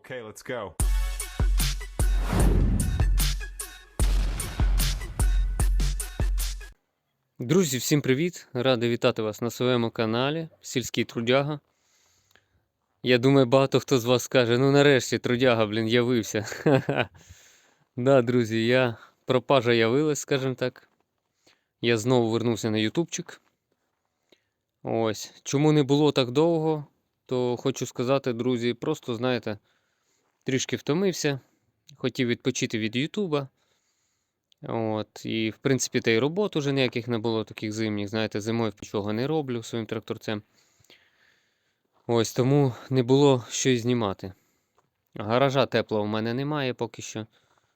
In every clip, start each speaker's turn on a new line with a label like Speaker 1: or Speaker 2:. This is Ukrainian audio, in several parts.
Speaker 1: Okay, let's go.
Speaker 2: Друзі, всім привіт! Радий вітати вас на своєму каналі Сільський Трудяга. Я думаю, багато хто з вас скаже, ну нарешті трудяга, блін, явився. Да, друзі, я пропажа явилась, скажімо так. Я знову вернувся на ютубчик. Ось. Чому не було так довго, то хочу сказати, друзі, просто знаєте, трішки втомився. Хотів відпочити від Ютуба. От, і в принципі, та й робот уже ніяких не було таких зимніх. Знаєте, зимою нічого не роблю своїм тракторцем. Ось тому не було що й знімати. Гаража теплого в мене немає поки що,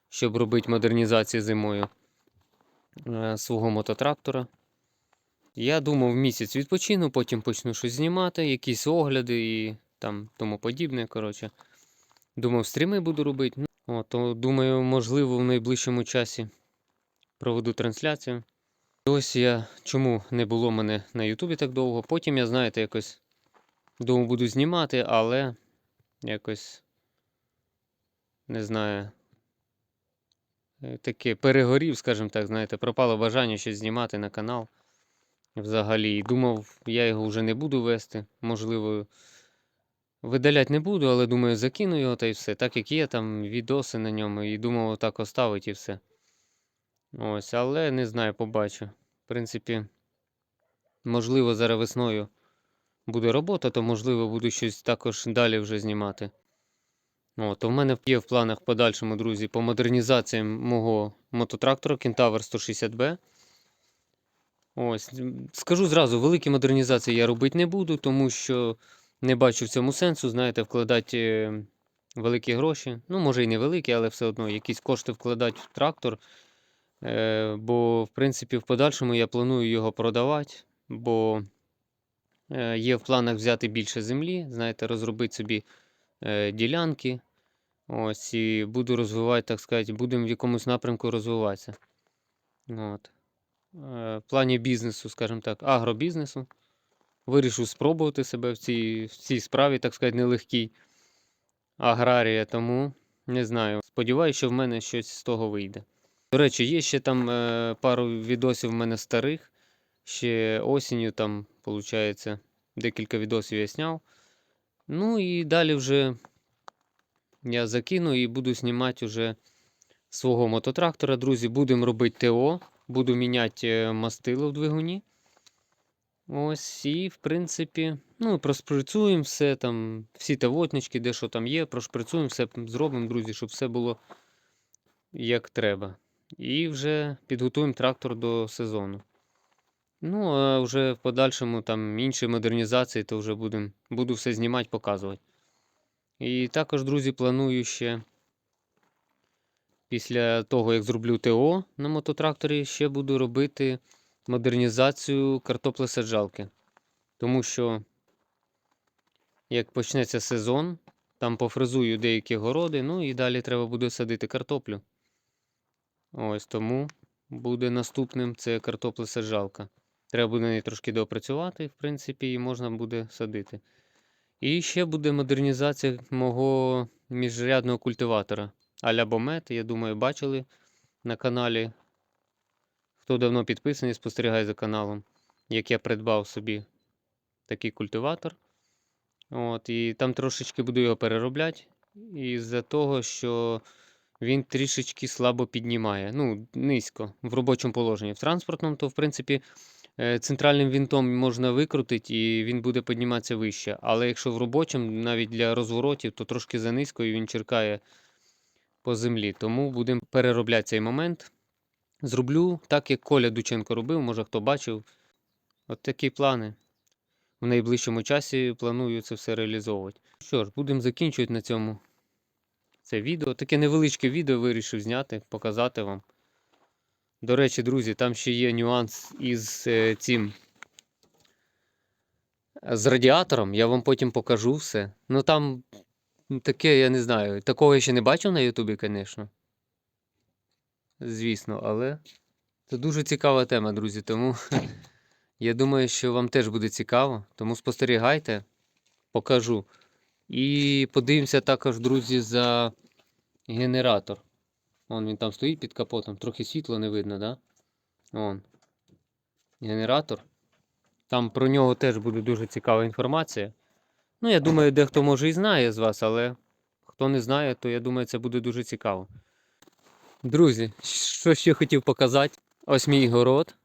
Speaker 2: щоб робити модернізацію зимою е, свого мототрактора. Я думав, місяць відпочину, потім почну щось знімати, якісь огляди і там тому подібне. Коротше. Думав, стріми буду робити. Ну, то, думаю, можливо, в найближчому часі проведу трансляцію. Ось я чому не було мене на Ютубі так довго. Потім я, знаєте, якось думав, буду знімати, але якось не знаю. е, Таке перегорів, скажімо так, знаєте, пропало бажання щось знімати на канал. Взагалі. І думав, я його вже не буду вести. Можливо, видаляти не буду, але думаю, закину його та й все. Так як є, там відоси на ньому, і думав, отак оставити і все. Ось, але не знаю, побачу. В принципі, можливо, зараз весною буде робота, то можливо буду щось також далі вже знімати. От, у мене є в планах в подальшому, друзі, по модернізаціям мого мототрактора Kentaur 160B. Ось, скажу зразу, великі модернізації я робити не буду, тому що не бачу в цьому сенсу, знаєте, вкладати е, великі гроші. Ну, може і не великі, але все одно якісь кошти вкладати в трактор. Е, бо, в принципі, в подальшому я планую його продавати, бо е, є в планах взяти більше землі, знаєте, розробити собі ділянки. Ось, і буду розвивати, так сказати, будемо в якомусь напрямку розвиватися. От. В плані бізнесу, скажімо так, агробізнесу. Вирішив спробувати себе в цій, в цій справі, так сказати, нелегкій аграрія, тому не знаю. Сподіваюся, що в мене щось з того вийде. До речі, є ще там е, пару відосів в мене старих. Ще осінню там, виходить, декілька відосів я зняв. Ну і далі вже я закину і буду знімати вже свого мототрактора. Друзі, будемо робити ТО, буду міняти е, мастило в двигуні. Ось, і, в принципі, ну, проспрацюємо все там, всі тавотнички, де що там є, прошпрацюємо, все зробимо, друзі, щоб все було як треба. І вже підготуємо трактор до сезону. Ну, а вже в подальшому там інші модернізації, то вже будем, буду все знімати, показувати. І також, друзі, планую ще після того, як зроблю ТО на мототракторі, ще буду робити модернізацію картоплесаджалки. Тому що, як почнеться сезон, там пофрезую деякі городи, ну і далі треба буде садити картоплю. Ось тому буде наступним це картоплесаджалка. Треба буде неї трошки доопрацювати, в принципі, і можна буде садити. І ще буде модернізація мого міжрядного культиватора а-ля Бомет. Я думаю, бачили на каналі. Хто давно підписаний, спостерігає за каналом, як я придбав собі такий культиватор. От, І там трошечки буду його переробляти. Із-за того, що він трішечки слабо піднімає. Ну, низько в робочому положенні. В транспортному, то, в принципі, е, центральним вінтом можна викрутити і він буде підніматися вище. Але якщо в робочому, навіть для розворотів, то трошки занизько і він черкає по землі. Тому будемо переробляти цей момент. Зроблю так, як Коля Дученко робив, може хто бачив. От такі плани. В найближчому часі планую це все реалізовувати. Що ж, будемо закінчувати на цьому це відео. Таке невеличке відео вирішив зняти, показати вам. До речі, друзі, там ще є нюанс із е, цим. З радіатором. Я вам потім покажу все. Ну там таке, я не знаю. Такого я ще не бачив на Ютубі, звісно. Звісно, але це дуже цікава тема, друзі. Тому я думаю, що вам теж буде цікаво. Тому спостерігайте, покажу І подивимося також, друзі, за генератор. Вон він там стоїть під капотом, трохи світла не видно, да? Вон. Генератор. Там про нього теж буде дуже цікава інформація. Ну, я думаю, дехто може і знає з вас, але хто не знає, то я думаю, це буде дуже цікаво. Друзі, що ще хотів показати? Ось мій город.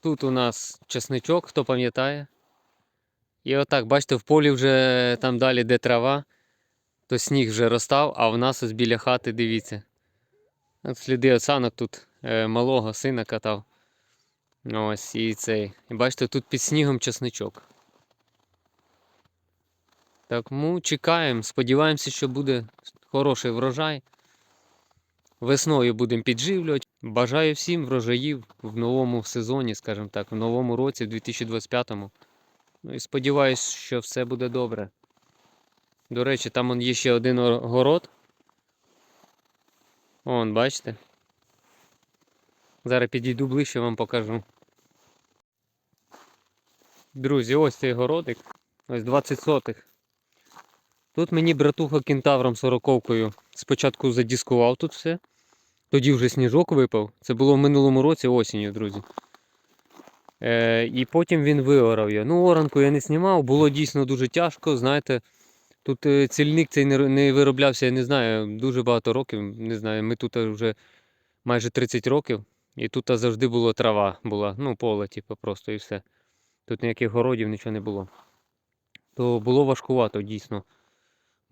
Speaker 2: Тут у нас чесничок, хто пам'ятає. І отак, бачите, в полі вже там далі, де трава, то сніг вже розстав, а в нас ось біля хати, дивіться. От сліди осанок тут е, малого сина катав. Ось і цей. І бачите, тут під снігом чесничок. Так, ну, чекаємо, сподіваємося, що буде хороший врожай. Весною будемо підживлювати. Бажаю всім врожаїв в новому сезоні, скажімо так, в новому році, в 2025-му. Ну і сподіваюсь, що все буде добре. До речі, там он є ще один город. Вон, бачите? Зараз підійду ближче вам покажу. Друзі, ось цей городик. Ось 20 сотих. Тут мені братуха кентавром сороковкою спочатку задіскував тут все. Тоді вже сніжок випав. Це було в минулому році осінню, друзі. Е, і потім він виорав його. Ну, оранку я не знімав, було дійсно дуже тяжко. Знаєте, тут е, цільник цей не, вироблявся, я не знаю, дуже багато років. Не знаю, ми тут вже майже 30 років, і тут завжди була трава, була, ну, поле, типу, просто і все. Тут ніяких городів, нічого не було. То було важкувато, дійсно.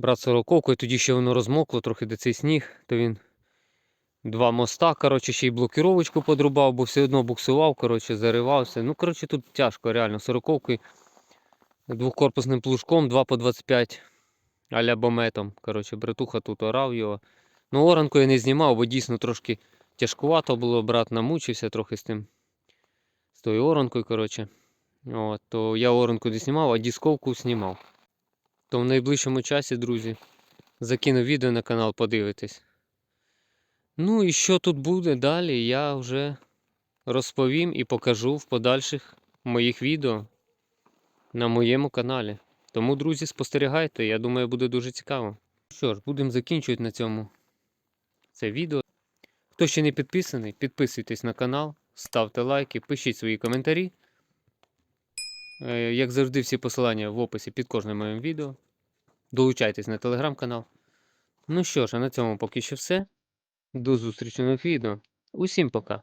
Speaker 2: Брат сороковку, і тоді ще воно розмокло, трохи де цей сніг, то він два моста, коротше, ще й блокіровочку подрубав, бо все одно буксував, коротше, заривався. Ну, коротше, тут тяжко, реально. Сороковкою, двохкорпусним плужком, 2 по 25 аля бометом. Коротше, братуха тут орав його. Ну, оранку я не знімав, бо дійсно трошки тяжкувато було, брат намучився трохи з тим. З тою оранкою, коротше. От, то я оранку не знімав, а дисковку знімав. То в найближчому часі, друзі, закину відео на канал, подивитись. Ну і що тут буде далі, я вже розповім і покажу в подальших моїх відео на моєму каналі. Тому, друзі, спостерігайте, я думаю, буде дуже цікаво. Що ж, будемо закінчувати на цьому це відео. Хто ще не підписаний, підписуйтесь на канал, ставте лайки, пишіть свої коментарі. Е, Як завжди, всі посилання в описі під кожним моїм відео. Долучайтесь на телеграм-канал. Ну що ж, а на цьому поки що все. До зустрічі на відео. Усім пока!